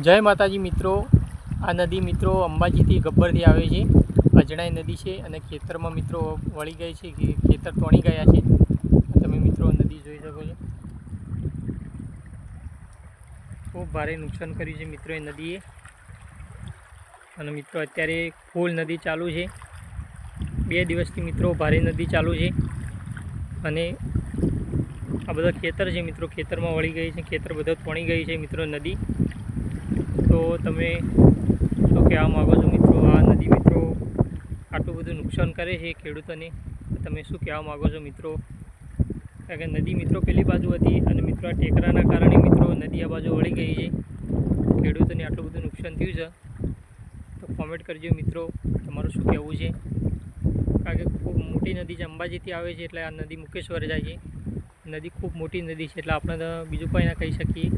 જય માતાજી મિત્રો. આ નદી મિત્રો અંબાજીથી ગબ્બરથી આવે છે. અજણાઈ નદી છે અને ખેતરમાં મિત્રો વળી ગઈ છે કે ખેતર તોણી ગયા છે. તમે મિત્રો નદી જોઈ શકો છો. ખૂબ ભારે નુકસાન કર્યું છે મિત્રો એ નદીએ. અને મિત્રો અત્યારે ફૂલ નદી ચાલુ છે. બે દિવસથી મિત્રો ભારે નદી ચાલુ છે. અને આ બધા ખેતર છે મિત્રો. ખેતરમાં વળી ગઈ છે. ખેતર બધા તોણી ગઈ છે મિત્રો નદી. તો તમે શું કહેવા માગો છો મિત્રો? આ નદી મિત્રો આટલું બધું નુકસાન કરે છે ખેડૂતોને. તમે શું કહેવા માગો છો મિત્રો? કારણ કે નદી મિત્રો પેલી બાજુ હતી અને મિત્રો આ ટેકરાના કારણે મિત્રો નદી આ બાજુ વળી ગઈ છે. ખેડૂતોને આટલું બધું નુકસાન થયું છે. તો કોમેન્ટ કરજો મિત્રો, તમારું શું કહેવું છે? કારણ કે ખૂબ મોટી નદી છે, અંબાજીથી આવે છે એટલે આ નદી મુકેશ્વર જાય છે. નદી ખૂબ મોટી નદી છે એટલે આપણે બીજું કંઈ ના કહી શકીએ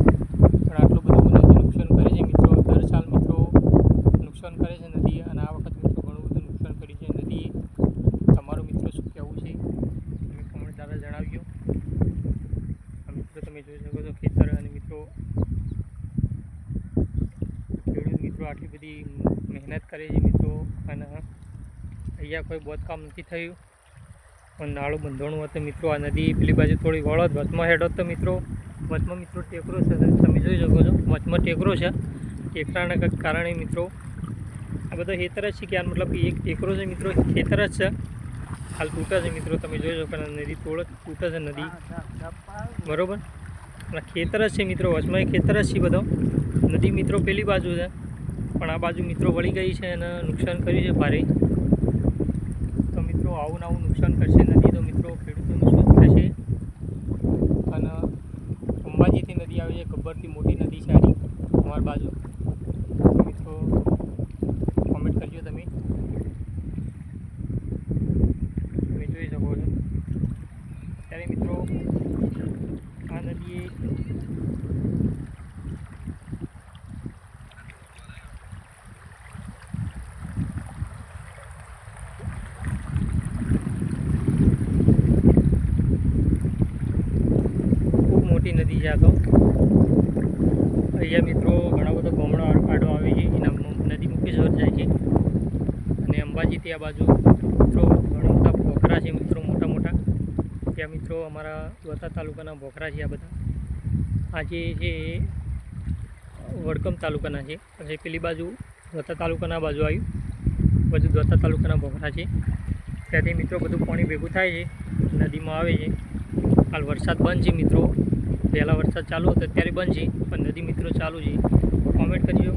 પણ આટલું બધું નદી નુકસાન કરે છે મિત્રો દર સાલ મિત્રો નુકસાન કરે છે નદી અને આ વખત મિત્રો ઘણું બધું નુકસાન કર્યું છે નદીએ તમારું મિત્રો શું કહેવું છે? તમે કોમેન્ટ દ્વારા જણાવજો. મિત્રો તમે જોઈ શકો છો ખેતર અને મિત્રો ખેડૂત મિત્રો આટલી બધી મહેનત કરે છે મિત્રો અને અહીંયા કોઈ બોધકામ નથી થયું. પણ નાળું બંધોણું હતું મિત્રો. આ નદી પેલી બાજુ થોડી વળત વચમાં હેડો તો મિત્રો. વચમાં મિત્રો ટેકરો છે. તમે જોઈ શકો છો, વચમાં ટેકરો છે. ટેકરાના કારણે મિત્રો આ બધો ખેતર જ છે કે મતલબ કે એક ટેકરો છે મિત્રો ખેતર જ છે. હાલ તૂટે છે મિત્રો, તમે જોઈ શકો છો નદી તોડ તૂટે છે નદી. બરોબર? અને ખેતર જ છે મિત્રો, વચમાં એ ખેતર જ છે બધો. નદી મિત્રો પેલી બાજુ છે, પણ આ બાજુ મિત્રો વળી ગઈ છે અને નુકસાન કર્યું છે ભારે. તો મિત્રો આવું ને આવું નુકસાન કરશે નદી, તો મિત્રો ખેડૂતોનું શું થશે? અને અંબાજીથી નદી આવે છે, ગબ્બરથી મોટી નદી છે આની, અમારી બાજુ તો મિત્રો કોમેન્ટ કરજો તમે તમે જોઈ શકો છો ત્યારે મિત્રો આ નદીએ મોટી નદી છે આ તો. અહીંયા મિત્રો ઘણા બધા ગામડો આડો આવે છે. એના નદી મુકેશ્વર જાય છે. અને અંબાજીથી આ બાજુ મિત્રો ઘણા બધા ભોખરા છે મિત્રો ત્યાં મિત્રો અમારા વતા તાલુકાના ભોખરા છે આ બધા. આ જે છે એ વડગામ તાલુકાના છે. પછી પેલી બાજુ વતા તાલુકાના બાજુ આવ્યું. બધું દ્વાતા તાલુકાના ભોખરા છે. ત્યાંથી મિત્રો બધું પાણી ભેગું થાય છે. નદીમાં આવે છે. હાલ વરસાદ બંધ છે મિત્રો. પહેલાં વરસાદ ચાલુ હતો ત્યારે બંધ છે. પણ નદી મિત્રો ચાલુ છે. કોમેન્ટ કરજો.